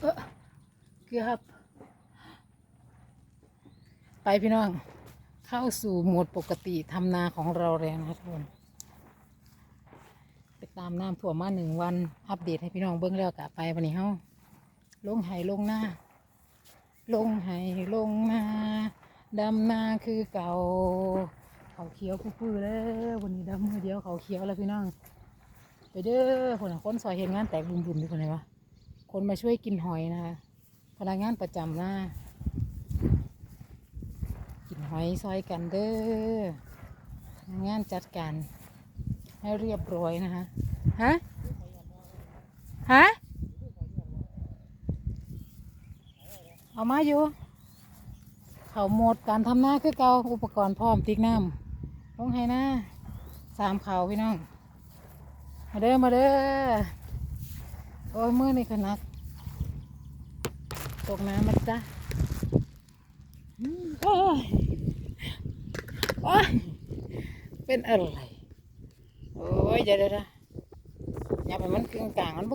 เออเกือบไปพี่น้อง เข้าสู่โหมดปกติทำนาของเราแล้วนะทุกคนไปตามน้ำท่วมาหนึ่งวัน อัปเดตให้พี่น้องเบิ้งแล้วกะไปวันนี้เฮาลงไห้ลงหน้า ลงไห้ลงหน้าดำนาคือเก่า เขาเขียวพื้อแล้ววันนี้ดำมือเดียวเขาเขียวแล้วพี่น้อง ไปเด้อคนคนซอยเห็นงานแตกบุญๆทุกคนเลยวะ คนมาช่วยกินหอยนะคะ พนักงานประจำนะกินหอยซอยกันเด้องานจัดการให้เรียบร้อยนะคะ ฮะ ฮะ เอามาอยู่ เขาหมดการทำหน้าคือเกาอุปกรณ์พร้อมติ๊กน้ำลงให้หนะสามเขาพี่น้อง มาเด้อ มาเด้อ อ้ยมือนี่ขนัก ตกน้ำมาจ้ะโอ้ยโอ้ยเป็นอะไร โอ้ยเดี๋ยวเดี๋ยวเดี๋ยวอย่าไปมันกึ่งกลางมันบุก